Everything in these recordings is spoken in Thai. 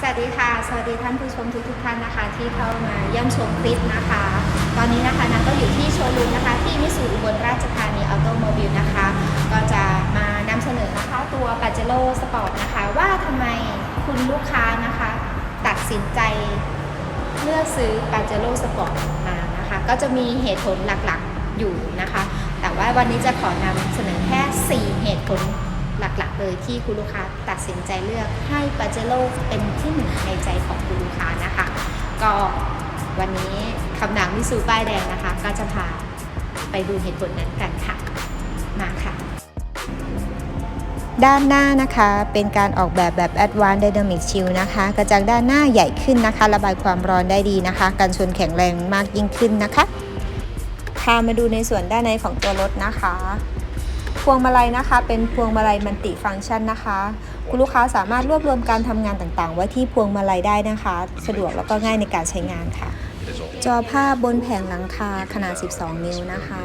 สวัสดีค่ะ สวัสดีท่านผู้ชมทุกทุกท่านนะคะ ที่เข้ามาเยี่ยมชมคลิปนะคะ ตอนนี้นะคะนันก็อยู่ที่โชว์รูมนะคะ ที่มิสูอุบลราชธานีออโตโมบิลนะคะ ก็จะมานำเสนอนะคะตัวปาเจโร่สปอร์ตนะคะ ว่าทำไมคุณลูกค้านะคะ ตัดสินใจเลือกซื้อปาเจโร่สปอร์ตมานะคะ ก็จะมีเหตุผลหลักๆอยู่นะคะ แต่ว่าวันนี้จะขอนำเสนอแค่ 4 เหตุผล เลยที่คุณลูกค้าตัดสินใจเลือกให้ปาเจโร่เป็นที่หนึ่งในใจของคุณลูกค้านะคะ ก็วันนี้คำนามวิสูป้ายแดงนะคะ ก็จะพาไปดูเหตุผลนั้นกันค่ะ มาค่ะ ด้านหน้านะคะเป็นการออกแบบแบบ Advanced Dynamic Shield นะคะ กระจังด้านหน้าใหญ่ขึ้นนะคะ ระบายความร้อนได้ดีนะคะ กันชนแข็งแรงมากยิ่งขึ้นนะคะพามาดูในส่วนด้านในของตัวรถนะคะ วงมาลัยนะคะ เป็นพวงมาลัยมัลติฟังก์ชันนะคะ คุณลูกค้าสามารถรวบรวมการทำงานต่างๆ ไว้ที่พวงมาลัยได้นะคะ สะดวกแล้วก็ง่ายในการใช้งานค่ะ จอภาพบนแผงหลังคาขนาด 12 นิ้วนะคะ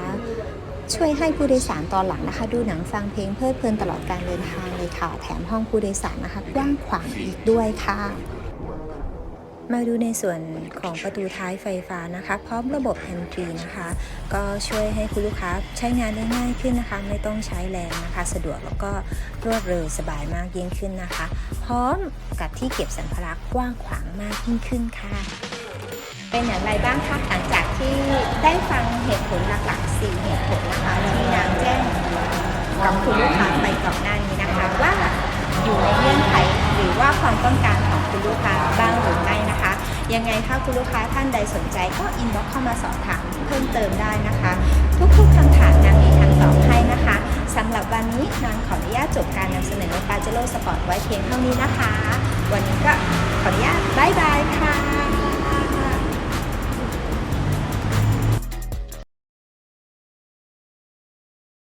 ช่วยให้ผู้โดยสารตอนหลังนะคะ ดูหนังฟังเพลงเพลิดเพลินตลอดการเดินทางเลยค่ะ แถมห้องผู้โดยสารนะคะกว้างขวางอีกด้วยค่ะ มาดูในส่วนของประตูท้ายไฟฟ้านะคะ พร้อมระบบแฮนด์ฟรีนะคะ ก็ช่วยให้คุณลูกค้าใช้งานได้ง่ายขึ้นนะคะ ไม่ต้องใช้แรงนะคะ สะดวกแล้วก็รวดเร็วสบายมากยิ่งขึ้นนะคะ พร้อมกับที่เก็บสัมภาระกว้างขวางมากยิ่งขึ้นค่ะ เป็นอย่างไรบ้างคะหลังจากที่ได้ฟังเหตุผลหลักๆ 4 เหตุผลนะคะที่นางแจ้งกับคุณลูกค้าไปก่อนหน้านี้นะคะ ว่าอยู่ในเงื่อนไขหรือว่าความต้องการของคุณลูกค้าบ้างหรือไม่นะ ยังไงถ้าคุณลูกค้าท่านใดสนใจก็อินบ็อกเข้ามาสอบถามเพิ่มเติมได้นะคะ ทุกๆคำถามนางมีคำตอบให้นะคะสำหรับวันนี้นางขออนุญาตจบการนำเสนอปาเจโร่สปอร์ตไว้เพียงเท่านี้นะคะ วันนี้ก็ขอ